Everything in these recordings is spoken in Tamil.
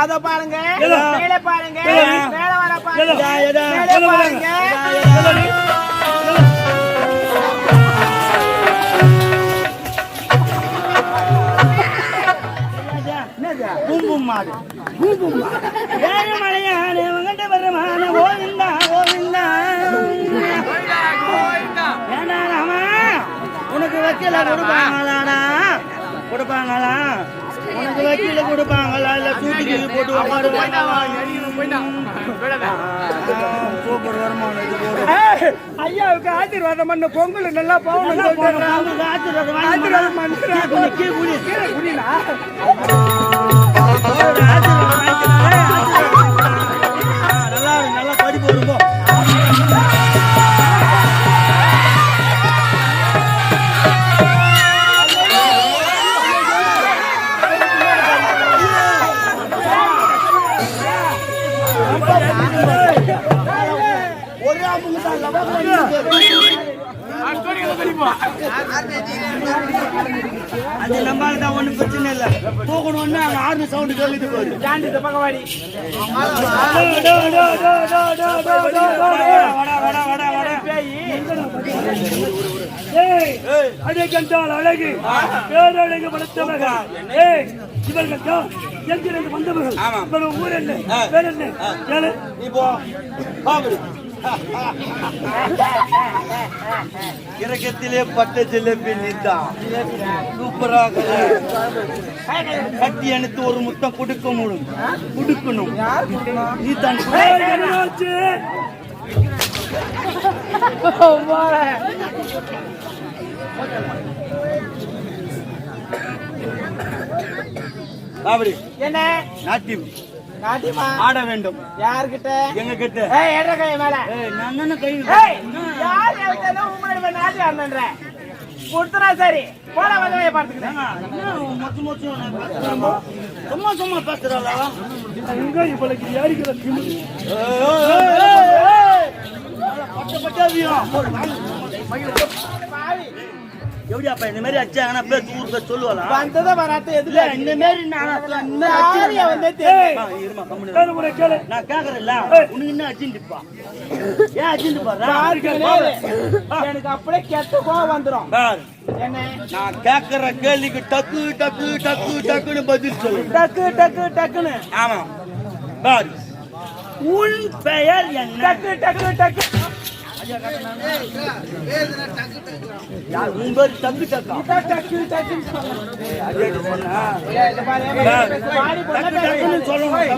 அத பாருங்க எதா? பாருங்க எதா? மேல வர பாருங்க எதா? பாருங்க பூம்பும் மாடு. பூம்பும் மாடு. ஏழுமலையான கோவிந்தா கோவிந்தா. ஏண்டா ராமா? உனக்கு வக்கீல கொடுப்பாங்களாடா? கொடுப்பாங்களா? உனக்கு வக்கீல கொடுப்பாங்களா? இல்ல தூக்கி போட்டு ஐயாவுக்கு ஆசீர்வாதம் பண்ண. பொங்கல் நல்லா போகணும். ஆசீர்வாதம் ஆசீர்வாதம் பண்ணுறா. கீழே குனி, கீழே குனி. புரியல ஆசீர்வாதம் வாங்கிக்கிறாரே, ஆசீர்வாதம். ஆ, நல்லா இருக்கு, நல்லா படிப்பு வரும்போ அது நம்மளால தான் ஒண்ணும் பிரச்சனை இல்ல. போகணும் ஒண்ணு அங்க ஆர்மி சவுண்ட் கேக்குது பாரு ஜாண்டி இந்த பக்கவாடி அடே கண்டால் அழகு. பேரழகு படைத்தவர்கள். ஏய் இவர்கள் தான் எங்கிருந்து வந்தவர்கள்? இவர்கள் ஊர் என்ன? பேர் என்ன? நீ போ. இறக்கத்திலே பட்ட ஜிலேபி நீதான் சூப்பராக கட்டி அணைத்து ஒரு முத்தம் கொடுக்க முடியும் கொடுக்கணும். நீ தான் ஏய், என்னாச்சு பாபடி என்ன? நாட்டியம். நாட்டியமா ஆட வேண்டும். யாருக்கிட்ட எங்க கிட்ட ஏய் என்ற கை மேல. ஏய், நான் தானே கை ஏய் யார் முன்னாடி போய் நாட்டி கொடுத்துனா சரி. போட வந்து பார்த்துக்கிறேன் சும்மா சும்மா பேசுறாளா இவளுக்கு எப்படியாப்பா இந்த மாதிரி அச்சாங்கன்னா பேர் ஊர் பேர் வந்ததை எதுல இந்த மாதிரி நான் வந்து தெரியும். இருமா, கம்முனு கேளு. கேக்குறேன்ல உனக்கு என்ன அச்சிண்டுப்பா ஏன் அச்சிண்டு பாரு யாருக்கு நேரு? எனக்கு அப்படியே கெட்ட கோவம் வந்துரும். பாரு என்ன? நான் கேக்குற கேள்விக்கு டக்கு டக்கு டக்கு டக்குன்னு பதில் சொல்லு. டக்கு டக்கு டக்குன்னு. ஆமா. பாரு உன் பெயர் என்ன? டக்கு டக்கு டக்கு. யார் உன் பேர் டக்கு டக்கா டக்கு டக்குன்னு சொல்லணும்.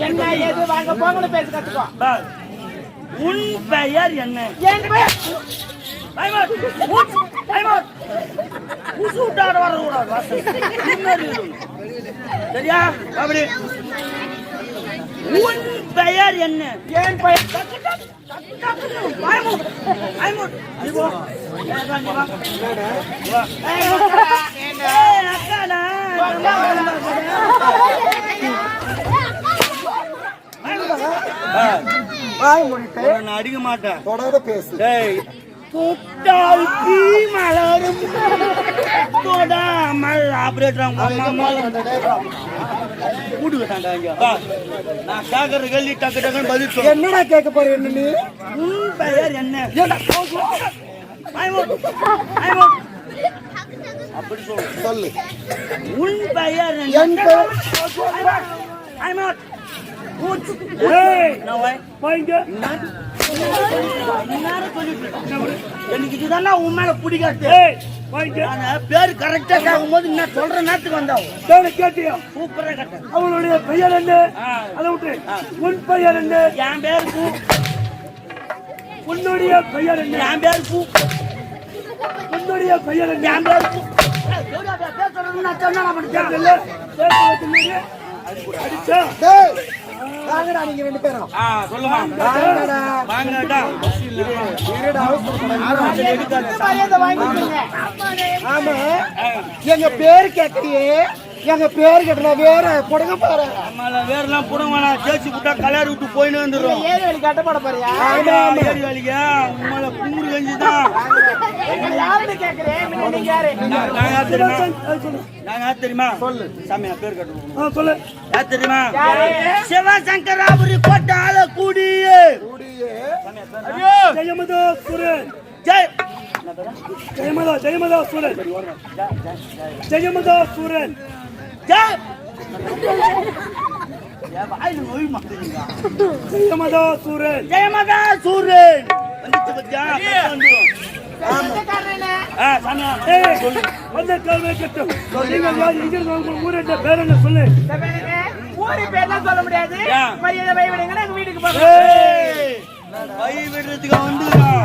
என்ன ஏது வாங்க போங்கன்னு பேச கத்துக்கோ பாரு உன் பெயர் என்ன? டைமர் உன் டைமர் உசு விட்டாட வர கூடாது வாசல். பின்னாடி இருக்கணும். சரியா அப்படி உன் பெயர் என்ன ஏன் பையன்? பயமுட் பயமுட் நீ போ ஏய், வா, நீ வா. நீ வா. ஏய், உட்காரா. ஏய், அக்காடா. உன்னை நான் அடிக்க மாட்டேன் தொடாத பேசு டேய் தொட்டால் தீ மலரும். தொடாமல். நான் கேக்குற கேள்வி டக்கு டக்குன்னு பதில் சொல்லு. என்னடா கேட்க போற என்ன நீ? உன் பெயர் என்ன. அப்படி சொல்லு. சொல்லு. உன் பெயர் என் என்ன எனக்கு இதுதானா உன் மேல பிடிக்காது பேர் கரெக்டா கேட்கும் போது நான் சொல்ற நேரத்துக்கு வந்தாவும் தேவை கேட்டியா? சூப்பரா கட்ட அவளுடைய பெயர் என்ன. அதை விட்டு உன் பெயர் என்ன? என் பேர் பூ. உன்னுடைய பெயர் என்ன? என் பேர் பூ. உன்னுடைய பெயர் என்ன? என் பேர் பூ. நான் சொன்னா நான் அடிச்சா? டேய். வாங்கடா ரெண்டு பேரும். வாங்கடா. வாங்கடா. எங்க பேர் கேட்கறியே எங்க பேர் கேட்டா வேற புடங்க பாரு. நம்மள வேறெல்லாம் புடங்கண்ணா தேய்ச்சி விட்டா கல்யாணம் விட்டு போயின்னு வந்துடும் ஏழு வழி கட்ட போட போறியா? ஏறி வேலைக்கா உங்களை கும்புறு கஞ்சி தான் எங்களை யாருன்னு கேக்குறேன் நீங்க யாரு? நாங்க யார் தெரியுமா? நாங்க யார் தெரியுமா? சொல்லு. சாமி நான் பேர் கட்டுவோம் ஆ, சொல்லு. யார் தெரியுமா? யாரு? சிவசங்கராபுரி கோட்டால கூடி ஜெயமதா சுரன் ஜெய். ஜெயமதா ஜெயமதா சுரன் ஜெயமதா சுரன் ஜெயமதா சுரன் ஜெயமகா சூரன் வந்துச்சு பத்தியா சொல்லு ஊரு பேர்லாம் முடியாது வீட்டுக்கு விடுறதுக்கு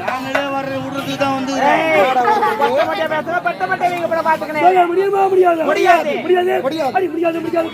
நாங்களே வர்ற விடுறதுக்கு தான் முடியுமா முடியாது? முடியாது. முடியாது. முடியாது. முடியாது. முடியாது.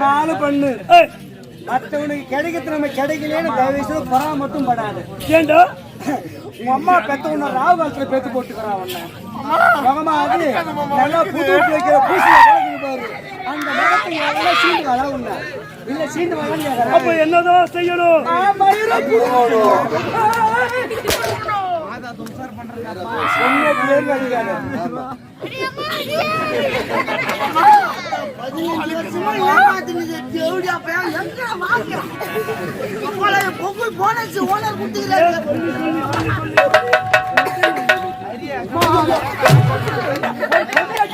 நாலு பண்ணு ஏய், மத்தவனுக்கு கிடைக்கிறது நம்ம கிடைக்கலன்னு தயவு செய்து பராம மட்டும் படாது ஏன்டா உங்க அம்மா பெத்த உன்ன ராவு காலத்துல பெத்து போட்டுக்கிறான் உன்ன அது நல்லா புது வைக்கிற பூசி பாரு. அந்த முகத்தை எவ்வளவு சீண்டுக்காளா சீண்டு மகன் கேக்குறேன். அப்ப என்னதான் செய்யணும்? போனஸ் ஓனர் கொடுத்துக்கிறாரு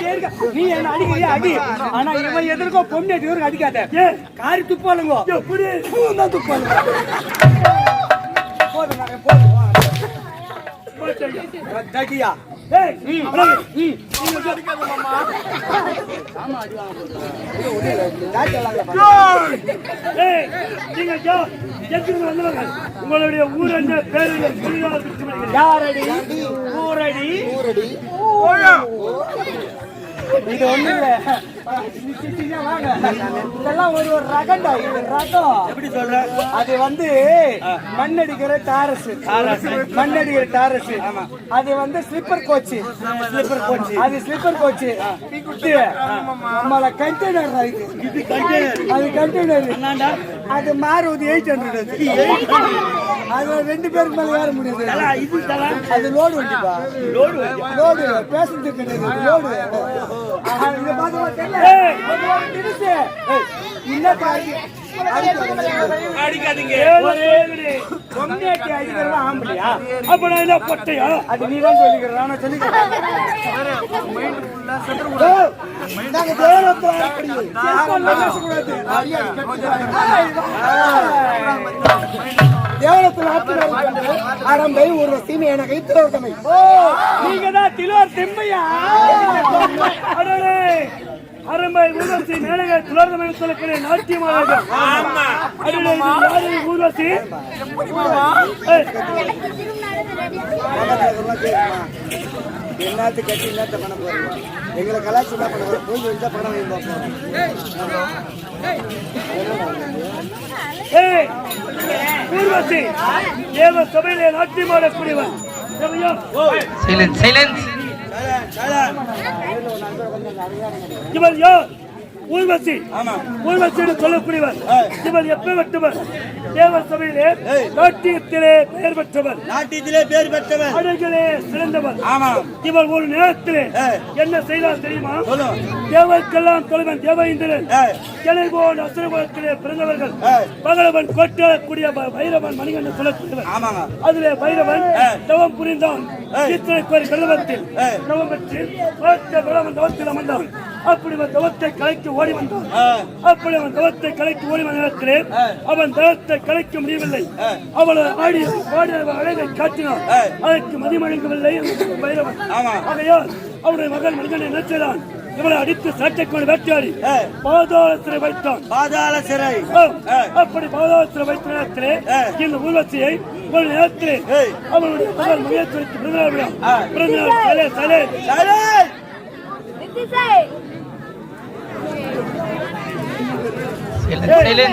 நீ என்ன அடிக்கிறியா? அடி. ஆனா இவன் எதிர்க்கோ பொம்னாட்டி இவருக்கு அடிக்காத. காரி துப்பாளுங்க. எப்படி தான் துப்பாளுங்க போதும் போதும். வா. தடியா ஏய் அழகு. தாட்டி விளாடுங்க. ஏய். நீங்க யா- எங்கிருந்து வந்தவங்க? உங்களுடைய ஊர் என்ன? பேரு. யாரடி? ஊரடி. இது ஒண்ணு இல்ல நீ சிரிச்சீங்க, வாங்க. இதெல்லாம் ஒரு ஒரு ரகம்டா இது ரகம். எப்படி சொல்ற? அது வந்து மண்ணடிக்கிற டாரஸ். மண்ணடிக்கிற டாரஸ். அது வந்து ஸ்லிப்பர் கோச் ஸ்லிப்பர் கோச் அது ஸ்லிப்பர் கோச் இது நம்மள கண்டெய்னர் இது. இது கண்டெய்னர் அது கண்டெய்னர் அது மாறுவது எயிட் ஹண்ட்ரட் அது ரெண்டு பேருக்கு மேல ஏற முடியாது. இது அது லோடு வண்டிப்பா லோடு லோடு பேசஞ்சர் கிடையாது லோடு என்ன பாரு அடிக்காதீங்க. பொம்மையாட்டி அடிக்கிறவன் ஆம்பளையா? அப்ப நான் என்ன பொட்டையா? அது நீ தான் சொல்லிக்கிற நான் சொல்லிக்கிறேன் ஒரு கைத்திரவட்டமை ஓ. நீங்க தான் திலோர் திம்மையா? அரம்பை ஊர்வசி மேலக துளர்தமன் சொல்லக்கூடிய நாட்டியமாளர்கள் யாரு ஊர்வசி ஏய், என்னத்து கட்சி என்னத்த பண்ண போறீங்க எங்களை கலாச்சி என்ன பண்ண போறோம் போய் வந்தா பணம் வாங்கி போறோம் ஏய், ஊர்வசி. தேவ சபையிலே நாட்டியமாடக்கூடியவன் தேவையா? சைலன்ஸ் சைலன்ஸ் இவன் யார் ஊர்வசி ஊர்வசி என்று சொல்லக்கூடியவர். இவன் எப்பேற்பட்டவர்? தேவ சபையிலே நாட்டியத்திலே பெயர் பெற்றவர். நாட்டியத்திலே பேர் பெற்றவர். அழகிலே சிறந்தவர். ஆமா. இவர் ஒரு நேரத்திலே என்ன செய்தார் தெரியுமா. தேவர்க்கெல்லாம் தலைவன் தேவேந்திரன். கிளைபோன் அசுரகுலத்திலே பிறந்தவர்கள். பகலவன் கொட்டக்கூடிய பைரவன் மணிகண்டன் சொல்லக்கூடியவர். அதிலே பைரவன் தவம் புரிந்தான். ஏய். இத்தனை பேர் கருவத்தில் ஏய். தவம் பெற்று பார்த்த பகலவன் தவத்தில் அமர்ந்தான். அப்படி அவன் தவத்தை கலைக்கு ஓடி வந்தான். அப்படி அவன் தவத்தை கலைக்கு ஓடி வந்த நேரத்திலே அவன் தவத்தை கலைக்க முடியவில்லை அவளை ஆடி பாடி அழகை காட்டினான். அதற்கு மதிமழுங்கவில்லை பைரவன் ஆமா. ஆகையால் அவருடைய மகன் மனிதனை என்ன செய்தான் இவளை அடித்து சாட்டை கொண்டு வேட்டையாடி ஏய். பாதாளத்திலே வைத்தான் பாதாள சிறை. அப்படி பாதாளத்தில் வைத்த நேரத்திலே. இந்த ஊர்வசியை ஒரு நேரத்திலே. அவனுடைய மகன் முயற்சி வைத்து பிறந்தநாள் விழா. பிறந்தநாள் சலே சலே சரி சொல்லுங்க.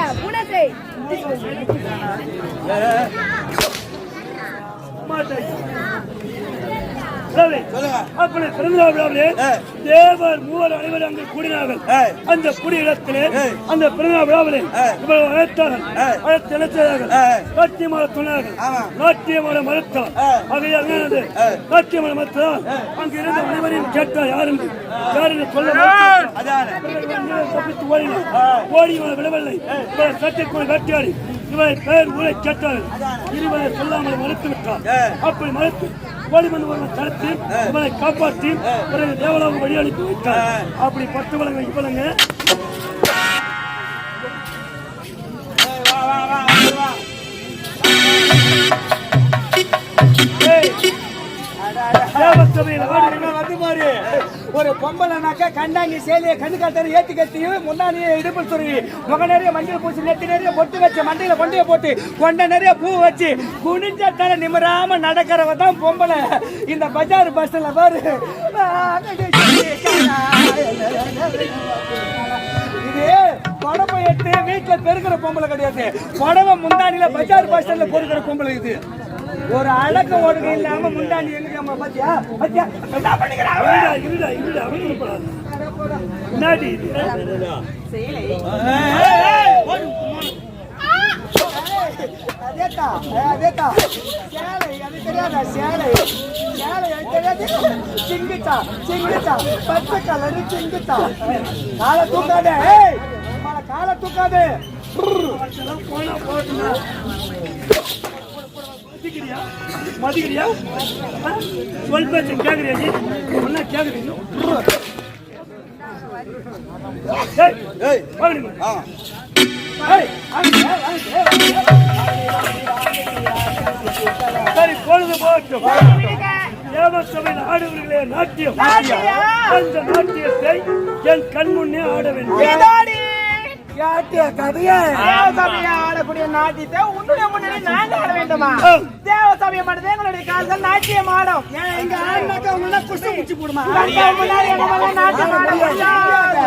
அப்படி பிறந்தநாள். தேவர் மூவர் அனைவரும் அங்கு கூடினார்கள். அந்த கூடிய இடத்திலே ஏய். அந்த பிறந்தநாள் விழாவிலே. இவர்கள் அழைத்தார்கள். அழைத்து ஏய். நாட்டியமாட சொன்னார்கள் ஆமா. நாட்டியமாட மறுத்தார். ஆகையால் என்னது ஏய். நாட்டியமாட மறுத்தால் அங்கு இருந்த அனைவரையும் கேட்டார் யாரும் யார் என்று சொல்ல மறுத்தார். அதானே இவன் தப்பித்து ஓடினான். ஓடி விடவில்லை சட்டைக்குள் வேட்டையாடி இவனை பெயர் ஊரை கேட்டார்கள் இருவரை சொல்லாமல் மறுத்து விட்டார். அப்படி மறுத்து வந்து ஒருவன் தடுத்து இவனை காப்பாற்றி பிறகு தேவலாவுக்கு வழி அனுப்பி வைத்தார் அப்படி பத்து வழங்க இவளங்க தேவசபையில் வந்து பாரு ஒரு பொம்பளைனாக்கா கண்ணாங்கி சேலையை கண்ணு காத்தாரு ஏத்தி கட்டி முன்னாடியே இடுப்பு சுருவி முக நிறைய மஞ்சள் பூசி நெத்தி நிறைய பொட்டு வச்சு மண்டையில கொண்டைய போட்டு கொண்ட நிறைய பூ வச்சு குனிஞ்ச தலை நிமிராம நடக்கிறவ தான் பொம்பளை. இந்த பஜார் பஸ்ல பாரு. இது புடவை எட்டு வீட்டுல பெருக்கிற பொம்பளை கிடையாது. புடவை முந்தானில பஜார் பஸ் பொறுக்கிற பொம்பளை இது. ஒரு அடக்க ஒடுக்க இல்லாம முந்தாண்டி எங்க பாத்தியா? பாத்தியா? என்ன பண்ணிக்கிறான் அவன்? இருடா இருடா அவசரப்படாது முன்னாடி ஓடு. அதேதான் அதேதான் சேலை அது தெரியாதா? சேலை. சேலை அது தெரியாது. சிங்கிச்சா சிங்கிச்சா. பச்சை கலரு சிங்கிச்சா. காலை தூக்காதே காலை தூக்காதே. போனா போட்டுனா மதிக்கிறியா மதிக்கிறியா? சொல் பேச்சு. ஏய், வாங்க, வாங்க, வாங்க. சரி பொழுது போட்டும் தேவசபையில் ஆடுவர்களே நாட்டியம் அந்த நாட்டியத்தை என் கண் முன்னே ஆட வேண்டும் கேட்டிய கதையே தேவசபையை ஆடக்கூடிய நாட்டியத்தை உன்னுடைய முன்னாடி நாங்க ஆட வேண்டுமா. தேவசபையை மட்டும் எங்களுடைய காலத்தில் நாட்டியம் ஆடும் இங்க ஆடினாக்கா உங்களை குஷ்டு குச்சி போடுமா முன்னாடி எங்களால நாட்டியம் ஆட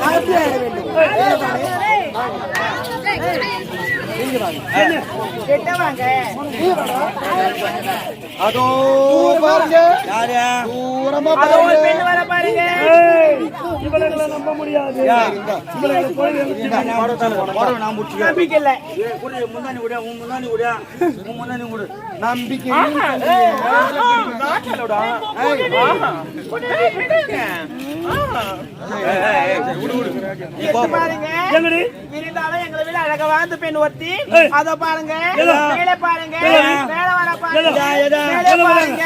நாட்டியம் வேண்டும் அதோ பாருங்க. தூரமா பாருங்க. ஏய், இவளங்களை நம்ப முடியாது. நம்பிக்கை இல்ல நம்பிக்கை எடுத்து பாருங்க. எங்கடி இருந்தாலும் எங்களை விட அழகா வாழ்ந்து பெண் ஒருத்தி. அதோ பாருங்க. பாருங்க. பாருங்க.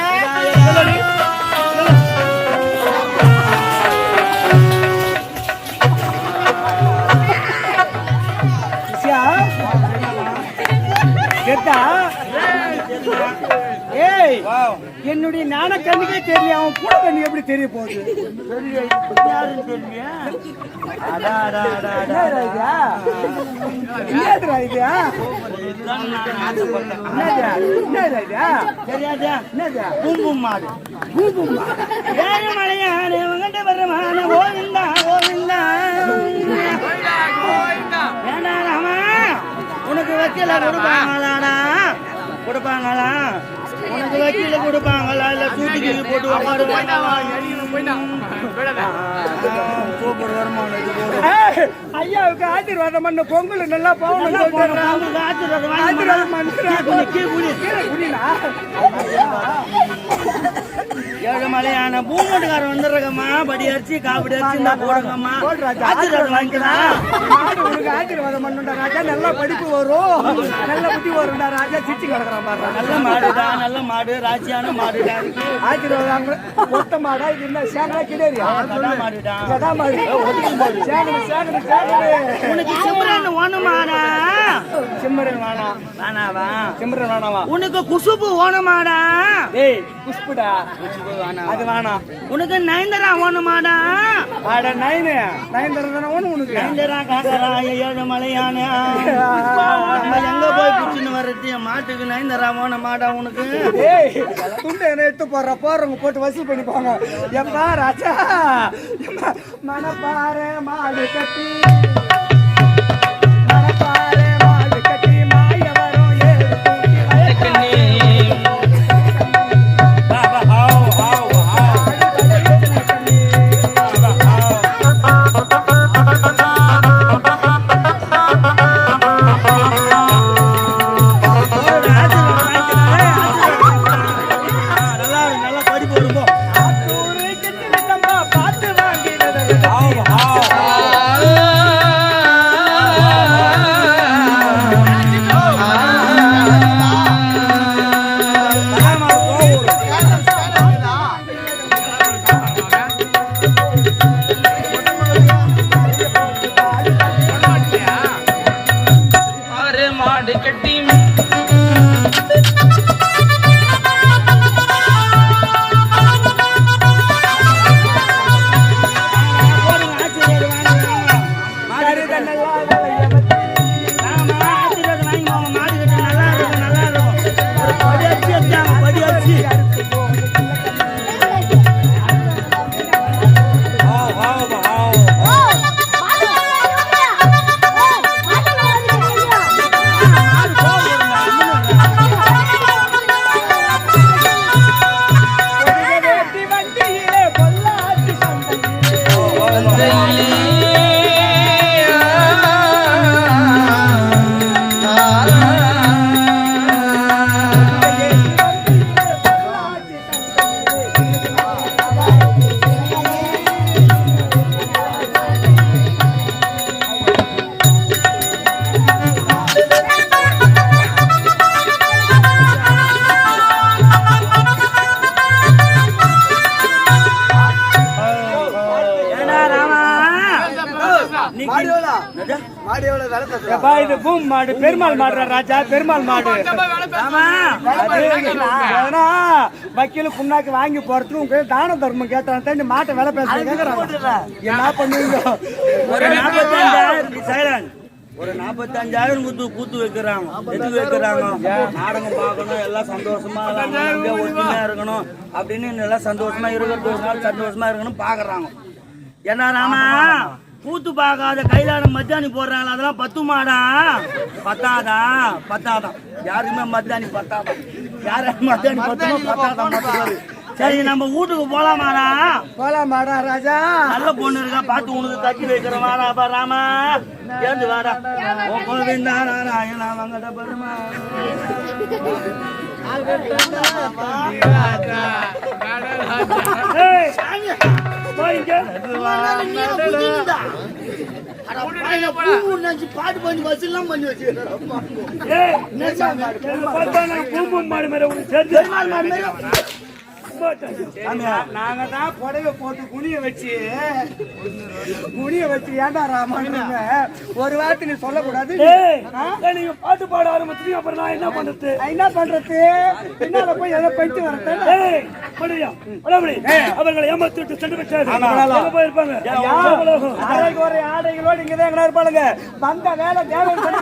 கேட்டா ஏய் என்னுடைய நாண கண்ணுக்கே தெரியல அவன் கூட கண்ணு எப்படி தெரிய போகுது. ஏழுமலையானே உங்கள்கிட்ட வர்றமான கோவிந்தா கோவிந்தா. ஏண்டா ராமா? உனக்கு வக்கீல கொடுப்பாங்களாடா கொடுப்பாங்களா? உனக்கு வக்கீல கொடுப்பாங்களா? இல்ல தூக்கி போட்டு வருமானம். ஏய், ஐயாவுக்கு ஆசீர்வாதம் பண்ண பொங்கல் நல்லா போகணும் ஆசீர்வாதம் ஆசீர்வாதம் பண்ணுறா. குடிடா. ஏழுமலையான பூமோட்டுக்காரன் வந்துடுறங்கம்மா படி அரிசி காப்படி அரிசி இந்த போடுங்கம்மா. ஆசீர்வாதம் வாங்கிக்கலாம் மாடு உனக்கு ஆசீர்வாதம் பண்ணுடா ராஜா. நல்லா படிப்பு வரும். நல்ல புத்தி வரும்டா ராஜா. சிரிச்சு கிடக்குறான் பாரு நல்ல மாடுடா நல்ல மாடு. மாடுடா. இருக்கு ஆசீர்வாதம். மொத்த மாடா இது என்ன கிடையாதுயா நல்ல மாடுடா. அதான் மாடு. சேகரு சேகரு சேகரு. உனக்கு சிம்ரன் ஓணுமாடா? சிம்மரன் வேணாம் வேணாவா? சிம்மரன் வேணாவா? உனக்கு குசுப்பு ஓணுமாடா? ஏய் புஷ்புடா அது வேணாம் உனக்கு நயன்தரா ஓணுமாடா அட நைனு நைன் தரதானே ஒண்ணு உனக்கு? நயன்தரா காக்கரா ஏழு மலையான. நம்ம எங்க போய் குச்சின்னு வர்றது? மாட்டுக்கு நயன்தரா ஓணமாடா உனக்கு? துண்டு என்ன எடுத்து போடுற. போறவங்க போட்டு வசூல் பண்ணிப்பாங்க எப்பா ராஜா. மணப்பாறை மாடு கட்டி. பெருமாள் மாடுறா ராஜா பெருமாள் மாடு. வக்கீல் புண்ணாக்கு வாங்கி போறதுக்கு உங்க தான தர்மம் கேட்டான். தாண்டி மாட்டை வேலை பேச கேக்குறாங்க என்ன பண்ணுவீங்க? ஒரு நாற்பத்தஞ்சாயிரம் ஒரு நாற்பத்தஞ்சாயிரம் குத்து கூத்து வைக்கிறாங்க. எதுக்கு வைக்கிறாங்க? நாடகம் பார்க்கணும் எல்லாம் சந்தோஷமா இருக்கணும், ஒற்றுமையா இருக்கணும் அப்படின்னு எல்லாம் சந்தோஷமா இருக்கிறது ஒரு நாள் சந்தோஷமா இருக்கணும் பாக்குறாங்க என்ன ராமா? கூத்து பார்க்காத கையிலான மத்தியானி போடுறாங்களா அதெல்லாம் பத்துமாடா? பத்தாதா? பத்தாதான் யாருக்குமே மத்தியானி பத்தாதான் யாரு மத்தியானி பத்துமா பத்தாதான் மொத்தம் சரி நம்ம வீட்டுக்கு போலாமாடா? போலாம் மாடா ராஜா. நல்ல பொண்ணு இருக்கா பார்த்து உனக்கு தட்டி வைக்கிறேன். வாடா பா ராமா. வாடா. ஓ கோவிந்தா நாராயணா வங்கட பெருமா. பாட்டு பண்ணி வசூல்லாம் பண்ணி வச்சுக்கிறேன் நாங்க தான் புடவை போட்டு குனிய வச்சு குனிய வச்சு ஏன்டா ராமானுங்க ஒரு வார்த்தை நீ சொல்லக்கூடாது. நீங்க பாட்டு பாட ஆரம்பிச்சீங்க அப்புறம் நான் என்ன பண்றது? என்ன பண்றது? பின்னால போய் எதை படுயா, படாமடி. அவர்களை ஏமாத்திட்டு சென்று போயிருப்பாங்க? ஆடைக்கு ஒரு ஆடைகளோடு இங்கதான் இருப்பாளுங்க வந்த வேலை சொல்லி